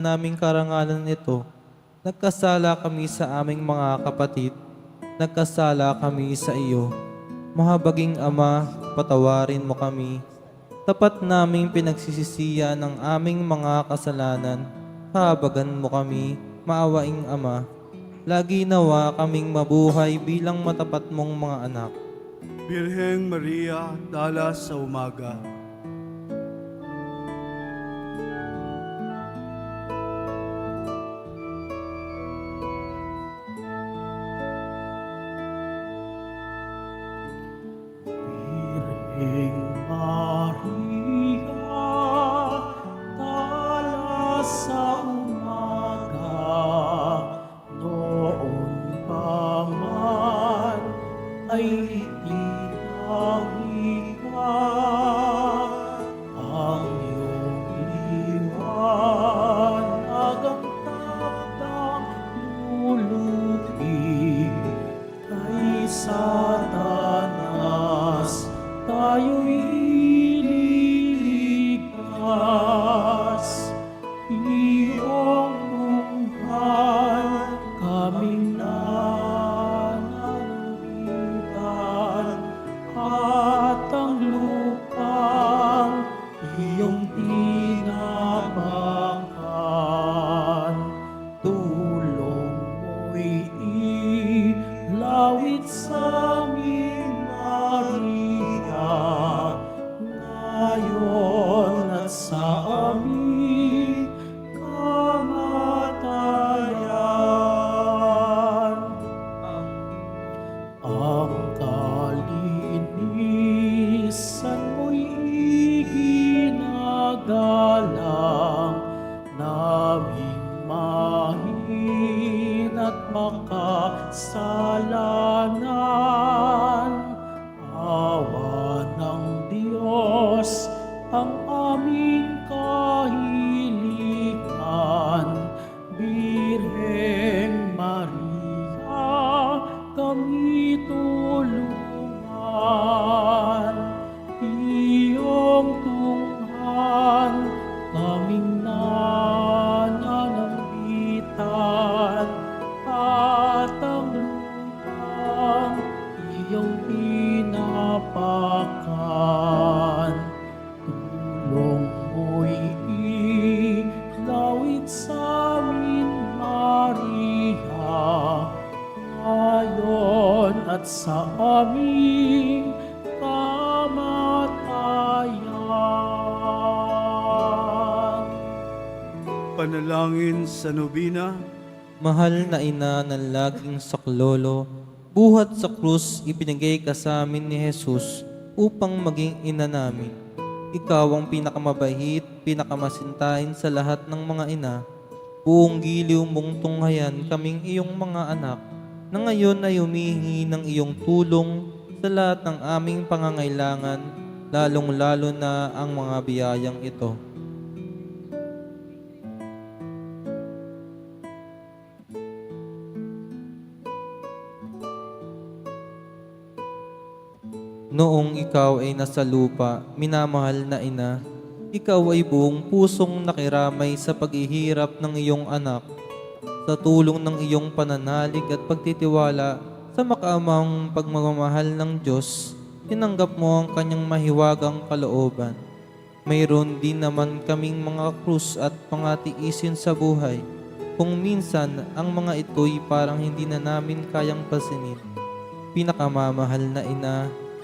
naming karangalan ito, nagkasala kami sa aming mga kapatid, nagkasala kami sa iyo. Mahabaging Ama, patawarin mo kami. Tapat naming pinagsisisiya ng aming mga kasalanan, habagan mo kami, maawaing Ama. Lagi nawa kaming mabuhay bilang matapat mong mga anak. Birheng Maria, dala sa umaga. Ang at sa aming kamatayan. Panalangin sa nobina, Mahal na ina ng laging saklolo, buhat sa krus ipinigay ka sa amin ni Jesus upang maging ina namin. Ikaw ang pinakamabait, pinakamasintahin sa lahat ng mga ina. Buong giliw mong tunghayan kaming iyong mga anak na ngayon ay humihingi ng iyong tulong sa lahat ng aming pangangailangan, lalong-lalo na ang mga biyayang ito. Noong ikaw ay nasa lupa, minamahal na ina, ikaw ay buong pusong nakiramay sa paghihirap ng iyong anak. Sa tulong ng iyong pananalig at pagtitiwala sa makaamang pagmamahal ng Diyos, tinanggap mo ang kanyang mahiwagang kalooban. Mayroon din naman kaming mga krus at pangatiisin sa buhay. Kung minsan, ang mga ito'y parang hindi na namin kayang pasinin. Pinakamamahal na ina,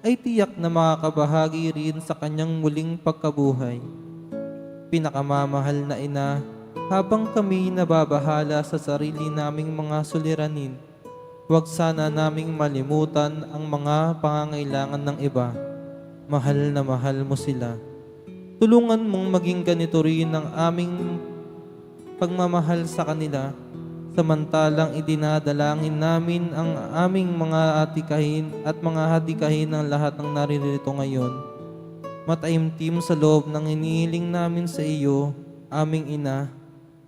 ay tiyak na makakabahagi rin sa kanyang muling pagkabuhay. Pinakamamahal na ina, habang kami nababahala sa sarili naming mga suliranin, huwag sana naming malimutan ang mga pangangailangan ng iba. Mahal na mahal mo sila. Tulungan mong maging ganito rin ang aming pagmamahal sa kanila samantalang idinadalangin namin ang aming mga atikahin at mga hadikahin ng lahat ng naririto ngayon. Mataimtim sa loob ng hinihiling namin sa iyo, aming ina,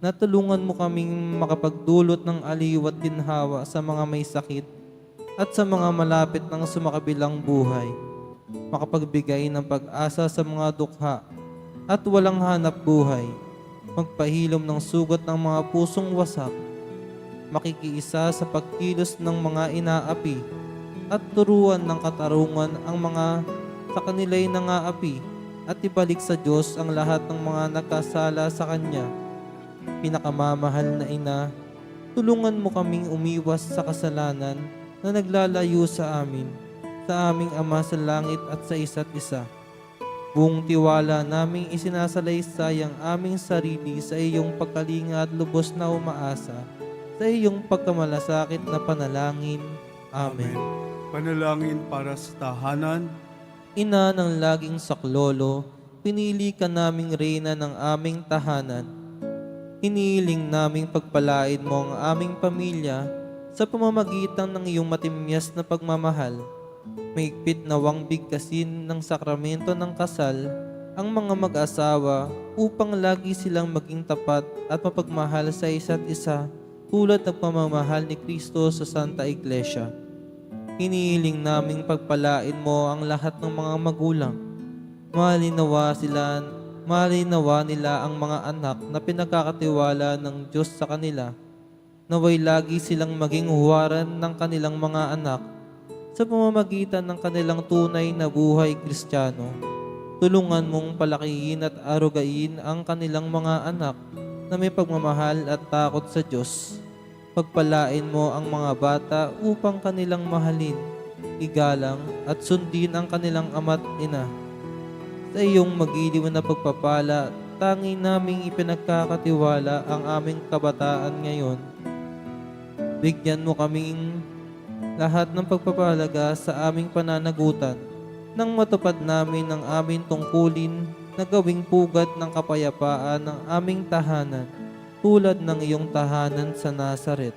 na tulungan mo kaming makapagdulot ng aliw at ginhawa sa mga may sakit at sa mga malapit ng sumakabilang buhay, makapagbigay ng pag-asa sa mga dukha at walang hanap buhay, magpahilom ng sugat ng mga pusong wasak, makikiisa sa pagkilos ng mga inaapi at turuan ng katarungan ang mga sa kanila'y nangaapi at ibalik sa Diyos ang lahat ng mga nagkasala sa Kanya. Pinakamamahal na ina, tulungan mo kaming umiwas sa kasalanan na naglalayo sa amin, sa aming Ama sa langit at sa isa't isa. Buong tiwala naming isinasalaysay ang aming sarili sa iyong pagkalinga at lubos na umaasa sa iyong pagkamalasakit na panalangin. Amen. Panalangin para sa tahanan, Ina ng laging saklolo, pinili ka naming reyna ng aming tahanan. Hiniling naming pagpalain mo ang aming pamilya sa pamamagitan ng iyong matimyas na pagmamahal. Maigpit nawang bigkasin ng sakramento ng kasal ang mga mag-asawa upang lagi silang maging tapat at mapagmahal sa isa't isa tulad ng pamamahal ni Kristo sa Santa Iglesia. Hinihiling naming pagpalain mo ang lahat ng mga magulang. Malinawa sila, malinawa nila ang mga anak na pinagkakatiwala ng Diyos sa kanila. Naway lagi silang maging huwaran ng kanilang mga anak sa pamamagitan ng kanilang tunay na buhay kristyano. Tulungan mong palakihin at arugain ang kanilang mga anak na may pagmamahal at takot sa Diyos. Pagpalain mo ang mga bata upang kanilang mahalin, igalang at sundin ang kanilang ama't ina. Sa iyong magiliw na pagpapala, tangi naming ipinagkakatiwala ang aming kabataan ngayon. Bigyan mo kaming lahat ng pagpapalaga sa aming pananagutan nang matupad namin ang aming tungkulin na gawing pugat ng kapayapaan ng aming tahanan tulad ng iyong tahanan sa Nazaret.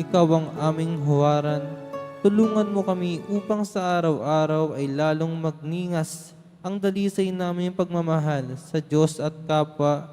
Ikaw ang aming huwaran. Tulungan mo kami upang sa araw-araw ay lalong magningas ang dalisay namin pagmamahal sa Diyos at kapwa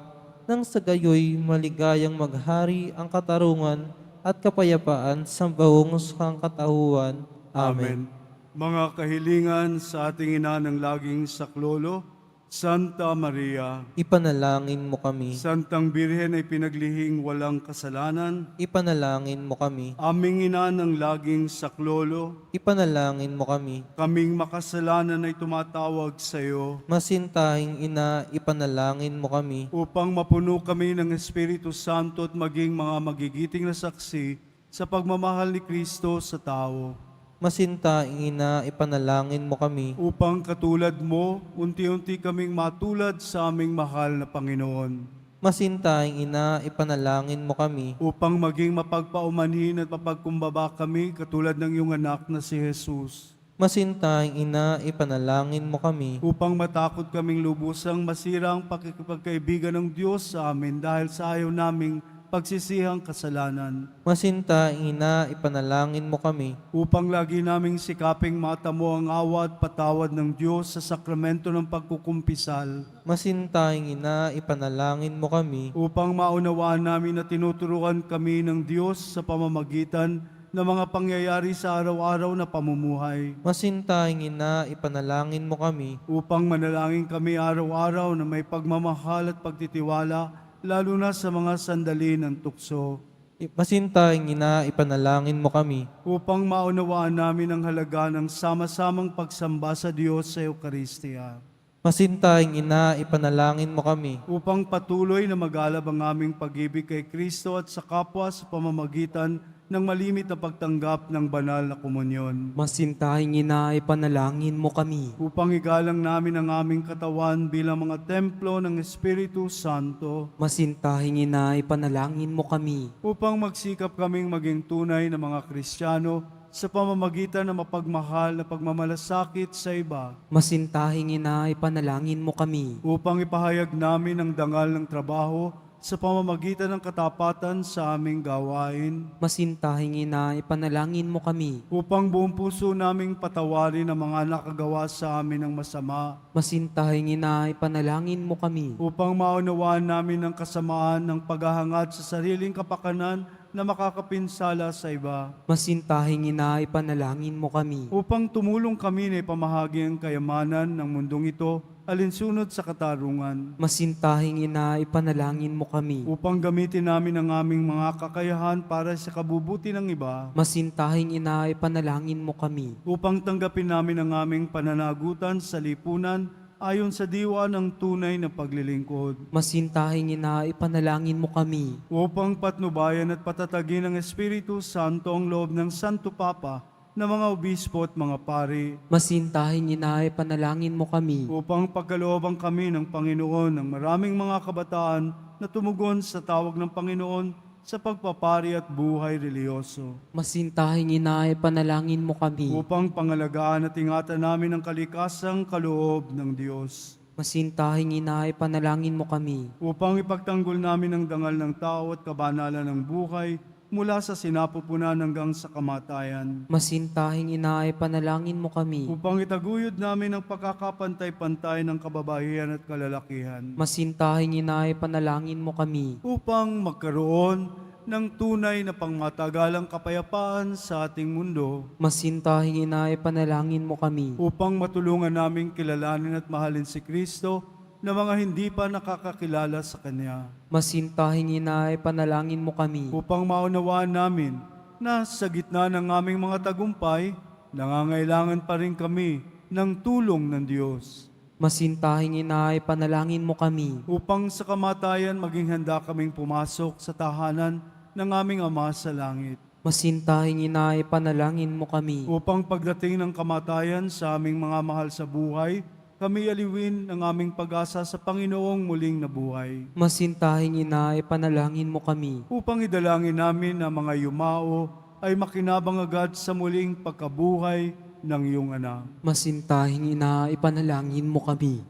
nang sa gayoy maligayang maghari ang katarungan at kapayapaan sa buong sangkatauhan. Amen. Mga kahilingan sa ating ina ng laging saklolo, Santa Maria, Ipanalangin mo kami. Santang Birhen ay pinaglihing walang kasalanan, Ipanalangin mo kami. aming ina ng laging saklolo, Ipanalangin mo kami. kaming makasalanan ay tumatawag sa iyo Masintahing ina, ipanalangin mo kami. upang mapuno kami ng Espiritu Santo at maging mga magigiting na saksi sa pagmamahal ni Kristo sa tao. Masintahing ina, ipanalangin mo kami. Upang katulad mo, unti-unti kaming matulad sa aming mahal na Panginoon. Masintahing ina, ipanalangin mo kami. Upang maging mapagpaumanhin at mapagkumbaba kami katulad ng iyong anak na si Jesus. Masintahing ina, ipanalangin mo kami. Upang matakot kaming lubusang masira ang pakikipagkaibigan ng Diyos sa amin dahil sa ayaw naming pagsisihang kasalanan. Masintahing ina, ipanalangin mo kami. Upang lagi naming sikaping matamo ang awa at patawad ng Diyos sa sakramento ng pagkukumpisal. Masintahing ina, ipanalangin mo kami. upang maunawaan namin na tinuturuan kami ng Diyos sa pamamagitan ng mga pangyayari sa araw-araw na pamumuhay. Masintahing ina, ipanalangin mo kami. Upang manalangin kami araw-araw na may pagmamahal at pagtitiwala, lalo na sa mga sandali ng tukso. I- Masintahing ina, ipanalangin mo kami. Upang maunawaan namin ang halaga ng sama-samang pagsamba sa Diyos sa Eucharistia. Masintahing ina, ipanalangin mo kami. Upang patuloy na magalab ang aming pag-ibig kay Kristo at sa kapwa sa pamamagitan ng malimit na pagtanggap ng banal na komunyon. Masintahing ina, ipanalangin mo kami. upang igalang namin ang aming katawan bilang mga templo ng Espiritu Santo, Masintahing ina, ipanalangin mo kami. upang magsikap kaming maging tunay na mga Kristiyano sa pamamagitan ng mapagmahal na pagmamalasakit sa iba, Masintahing ina, ipanalangin mo kami. upang ipahayag namin ang dangal ng trabaho sa pamamagitan ng katapatan sa aming gawain, Masintahin ina, ipanalangin mo kami. upang buong puso naming patawarin ang mga nakagawa sa amin ng masama, Masintahin ina, ipanalangin mo kami. upang maunawaan namin ang kasamaan ng paghahangad sa sariling kapakanan na makakapinsala sa iba, Masintahin ina, ipanalangin mo kami. upang tumulong kami na ipamahagi ang kayamanan ng mundong ito alinsunod sa katarungan, Masintahin ina, ipanalangin mo kami. upang gamitin namin ang aming mga kakayahan para sa kabubuti ng iba, Masintahin ina, ipanalangin mo kami. upang tanggapin namin ang aming pananagutan sa lipunan ayon sa diwa ng tunay na paglilingkod, Masintahin ina, ipanalangin mo kami. upang patnubayan at patatagin ng Espiritu Santo ang loob ng Santo Papa na mga obispo at mga pari, Masintahin ina, ipanalangin mo kami. upang pagkalooban kami ng Panginoon ng maraming mga kabataan na tumugon sa tawag ng Panginoon sa pagpapari at buhay reliyoso. Masintahin ina, ipanalangin mo kami. Upang pangalagaan at ingatan namin ang kalikasang kaloob ng Diyos. Masintahin ina, ipanalangin mo kami. Upang ipagtanggol namin ang dangal ng tao at kabanalan ng buhay mula sa sinapupunan hanggang sa kamatayan. Masintahin ina, ipanalangin mo kami. Upang itaguyod namin ang pagkakapantay-pantay ng kababayan at kalalakihan. Masintahin ina, ipanalangin mo kami. upang magkaroon ng tunay na pangmatagalang kapayapaan sa ating mundo, Masintahin ina, ipanalangin mo kami. upang matulungan naming kilalanin at mahalin si Kristo na mga hindi pa nakakakilala sa Kanya, Masintahin ina, ipanalangin mo kami. upang maunawaan namin na sa gitna ng aming mga tagumpay, nangangailangan pa rin kami ng tulong ng Diyos, Masintahin ina, ipanalangin mo kami. upang sa kamatayan maging handa kaming pumasok sa tahanan ng aming Ama sa langit. Masintahin ina, ipanalangin mo kami. upang pagdating ng kamatayan sa aming mga mahal sa buhay, kami aliwin ng aming pag-asa sa Panginoong muling nabuhay. Masintahin ina, ipanalangin mo kami. Upang idalangin namin ang mga yumao ay makinabang agad sa muling pagkabuhay ng iyong anak. Masintahin ina, ipanalangin mo kami.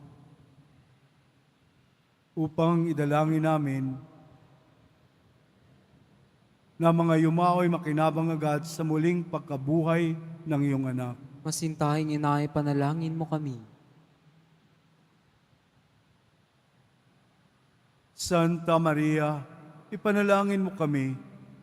Upang idalangin namin na mga yumao ay makinabang agad sa muling pagkabuhay ng iyong anak. Masintahin ina, ipanalangin mo kami. Santa Maria, ipanalangin mo kami,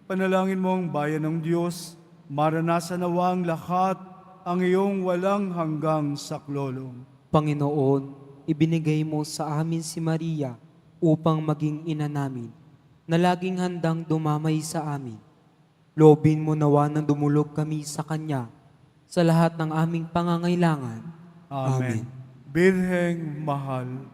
panalangin mo ang bayan ng Diyos, maranasan nawa ang lahat ang iyong walang hanggang saklolong. Panginoon, ibinigay mo sa amin si Maria upang maging ina namin, na laging handang dumamay sa amin. Lobin mo nawa ng dumulog kami sa Kanya sa lahat ng aming pangangailangan. Amen. Birheng mahal,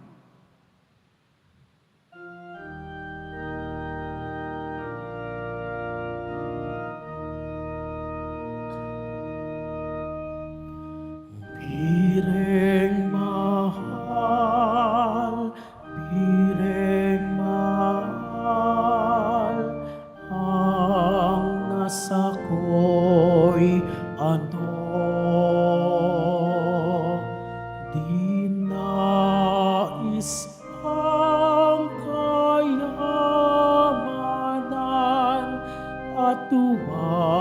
at tuwang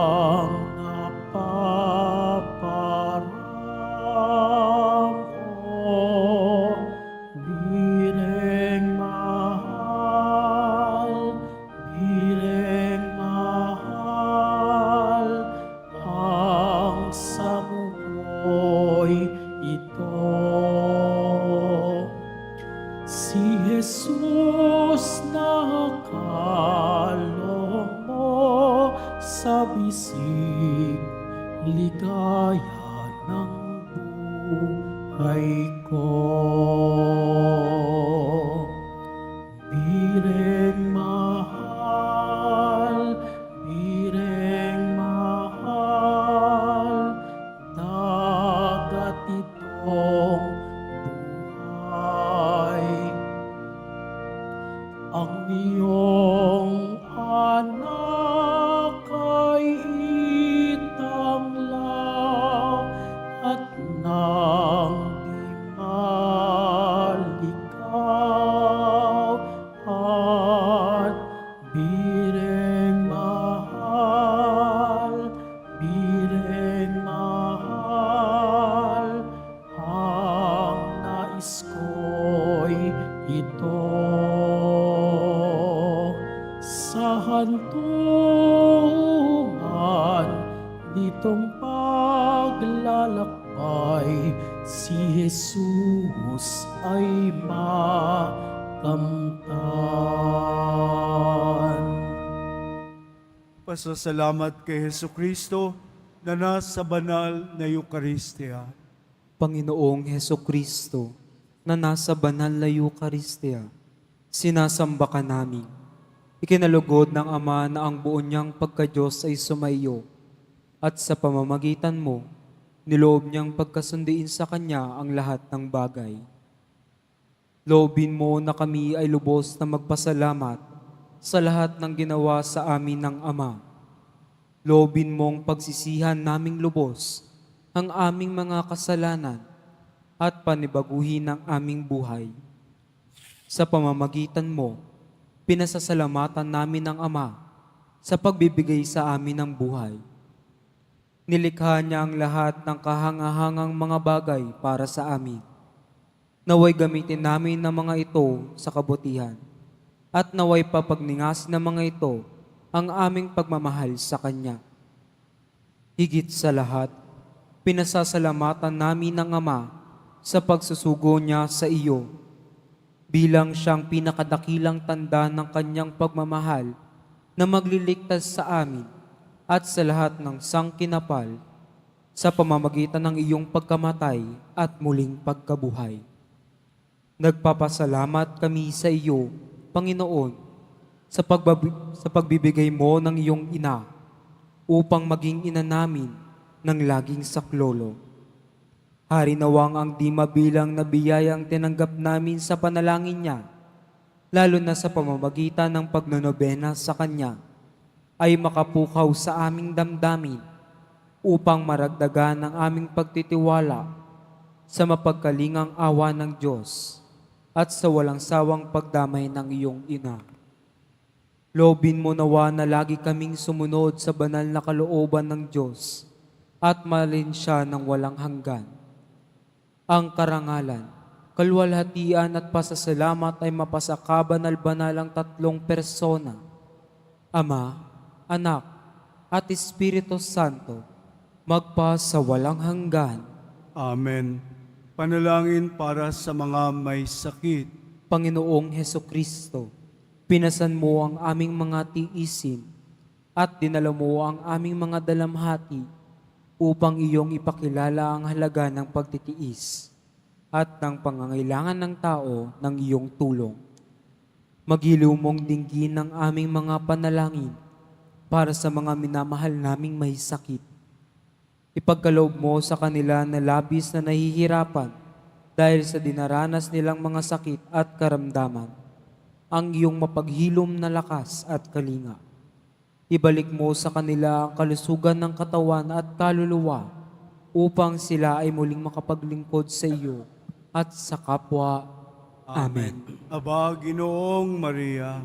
Pasasalamat kay Heso Kristo na nasa banal na Eucharistia. Panginoong Heso Kristo, na nasa banal na Eucharistia, sinasamba ka namin. Ikinalugod ng Ama na ang buo niyang pagka-Diyos ay sumaiyo, at sa pamamagitan mo, niloob niyang pagkasundiin sa Kanya ang lahat ng bagay. Loobin mo na kami ay lubos na magpasalamat sa lahat ng ginawa sa amin ng Ama. Loobin mong pagsisihan naming lubos ang aming mga kasalanan at panibaguhin ang aming buhay. Sa pamamagitan mo, pinasasalamatan namin ang Ama sa pagbibigay sa amin ng buhay. Nilikha niya ang lahat ng kahangahangang mga bagay para sa amin. Naway gamitin namin ang mga ito sa kabutihan at naway papagningas ng mga ito ang aming pagmamahal sa Kanya. Higit sa lahat, pinasasalamatan namin ng Ama sa pagsusugo niya sa iyo bilang siyang pinakadakilang tanda ng kanyang pagmamahal na magliligtas sa amin at sa lahat ng sangkinapal sa pamamagitan ng iyong pagkamatay at muling pagkabuhay. Nagpapasalamat kami sa iyo, Panginoon, sa, pagbabi- sa pagbibigay mo ng iyong ina upang maging ina namin ng laging saklolo. Hari nawang ang di mabilang na biyayang tinanggap namin sa panalangin niya, lalo na sa pamamagitan ng pagnonobena sa Kanya, ay makapukaw sa aming damdamin upang maragdagan ang aming pagtitiwala sa mapagkalingang awa ng Diyos at sa walang sawang pagdamay ng iyong ina. Lobin mo nawa na lagi kaming sumunod sa banal na kalooban ng Diyos at malin siya ng walang hanggan. Ang karangalan, kalwalhatian at pasasalamat ay mapasakabanal-banalang tatlong persona, Ama, Anak, at Espiritu Santo, magpa sa walang hanggan. Amen. Panalangin para sa mga may sakit. Panginoong Heso Kristo, pinasan mo ang aming mga tiisin at dinala mo ang aming mga dalamhati upang iyong ipakilala ang halaga ng pagtitiis at ng pangangailangan ng tao ng iyong tulong. Magiliw mong dinggin ang aming mga panalangin para sa mga minamahal naming may sakit. Ipagkaloob mo sa kanila na labis na nahihirapan dahil sa dinaranas nilang mga sakit at karamdaman, ang iyong mapaghilom na lakas at kalinga. Ibalik mo sa kanila ang kalusugan ng katawan at kaluluwa upang sila ay muling makapaglingkod sa iyo at sa kapwa. Amen. Aba, Ginoong Maria,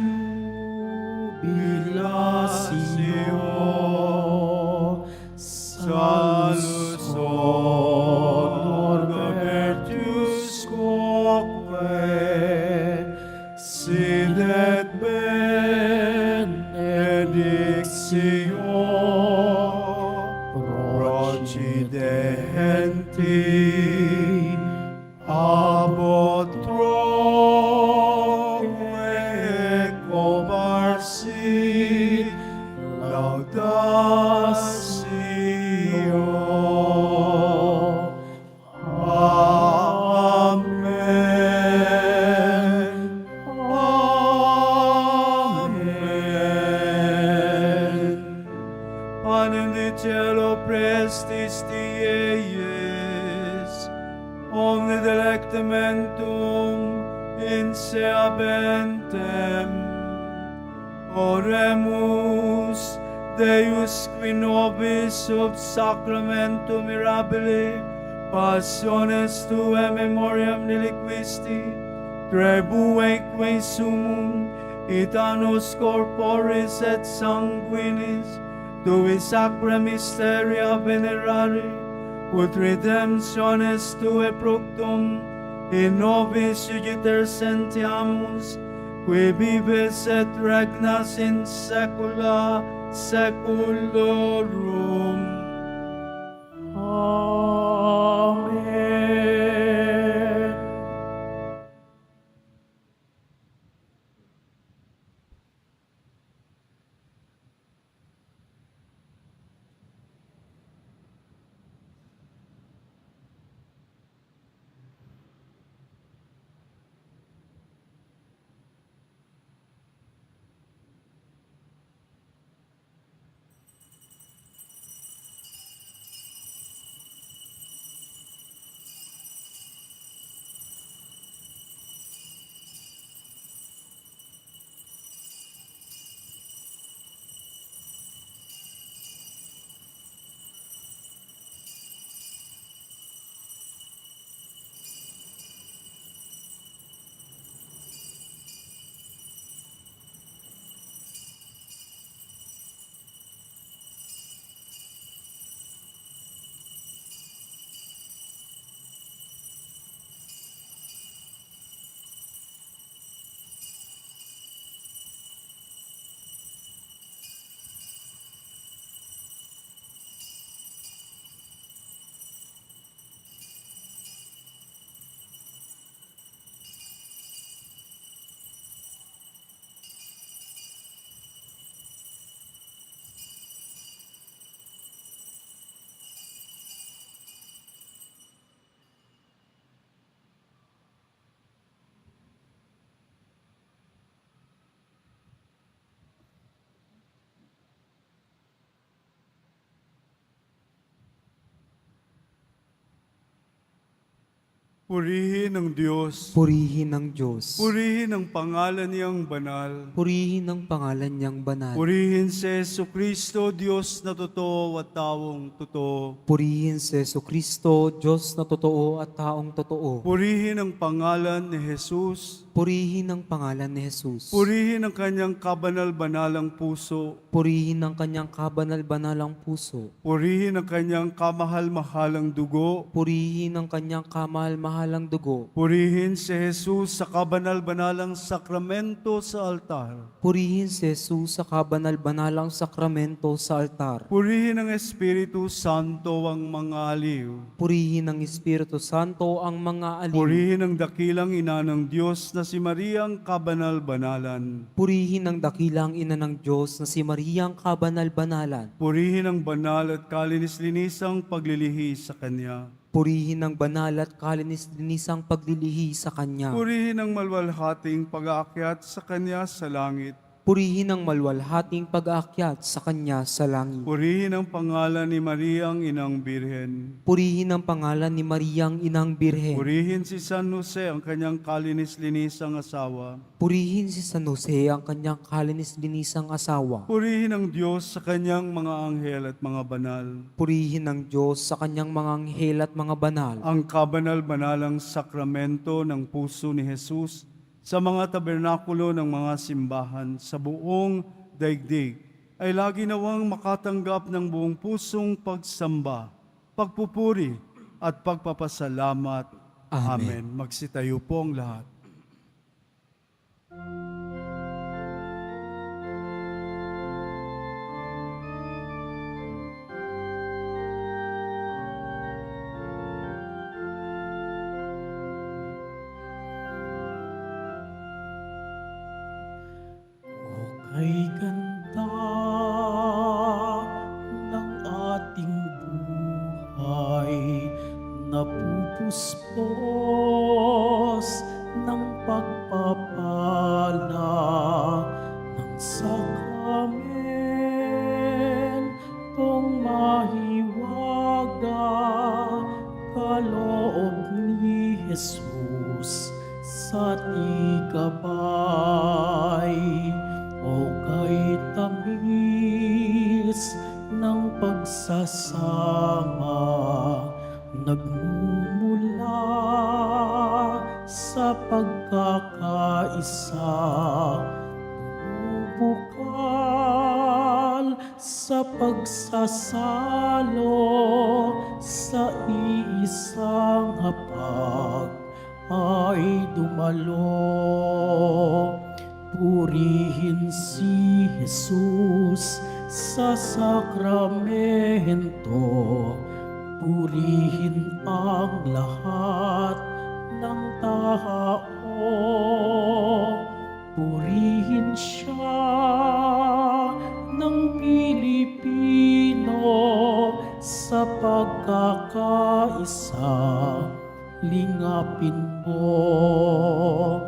you. Omne delectamentum in se abentem. Oremus Deus qui nobis sub sacramento mirabile passiones tuae memoriam reliquisti tribueque sumum et annus corporis et sanguinis tui sacra mysteria venerare ut redemptiones tuae fructum in nobis iugiter sentiamus qui vives et regnas in saecula saeculorum. Purihin ng Diyos. Purihin ng Diyos. Purihin ang pangalan niyang banal. Purihin ang pangalan niyang banal. Purihin si Yesu Kristo, Diyos na totoo at taong totoo. Purihin si Yesu Kristo, Diyos na totoo at taong totoo. Purihin ang pangalan ni Jesus. Purihin ang pangalan ni Jesus. Purihin ang kanyang kabanal-banalang puso. Purihin ang kanyang kabanal-banalang puso. Purihin ang kanyang kamahal-mahalang dugo. Purihin ang kanyang kamahal-mahalang dugo. Purihin si Jesus sa kabanal-banalang sakramento sa altar. Purihin si Jesus sa kabanal-banalang sakramento sa altar. Purihin ang Espiritu Santo ang mga aliw. Purihin ng Espiritu Santo ang mga aliw. Purihin ang dakilang ina ng Diyos na si Maria ang kabanal-banalan. Purihin ang dakilang ina ng Diyos na si Mariang kabanal-banalan. Purihin ang banal at kalinis-linisang paglilihi sa Kanya. Purihin ng banal at kalinis-linisang paglilihi sa Kanya. Purihin ang malwalhating pag-aakyat sa Kanya sa langit. Purihin ang malwalhating pag-aakyat sa Kanya sa langit. Purihin ang pangalan ni Mariang Inang Birhen. Purihin ang pangalan ni Mariang Inang Birhen. Purihin si San Jose ang kanyang kalinis-linisang asawa. Purihin si San Jose ang kanyang kalinis-linisang asawa. Purihin ang Diyos sa kanyang mga anghel at mga banal. Purihin ng Diyos sa kanyang mga anghel at mga banal. Ang kabanal-banalang sakramento ng puso ni Jesus sa mga tabernakulo ng mga simbahan sa buong daigdig ay lagi nawang makatanggap ng buong pusong pagsamba, pagpupuri at pagpapasalamat. Amen. Magsitayo po ang lahat. Kay ganda ay dumalo. Purihin si Jesus sa sakramento. Purihin ang lahat ng tao. Purihin siya ng Pilipino sa pagkakaisa. Lingapin mo.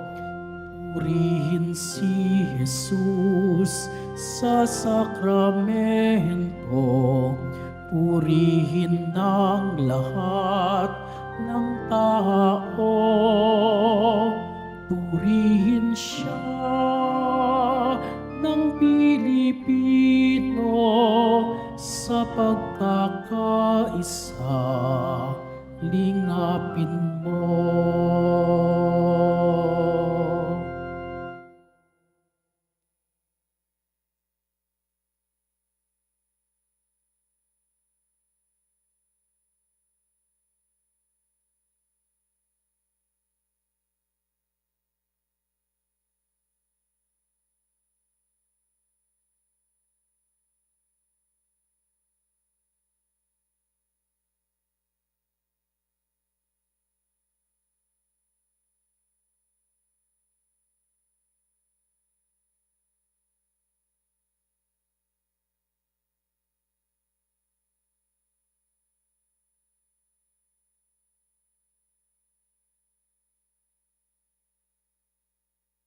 Purihin si Jesus sa sakramento. Purihin ng lahat ng tao. Purihin siya ng Pilipino sa pagkakaisa. Lingapin mo.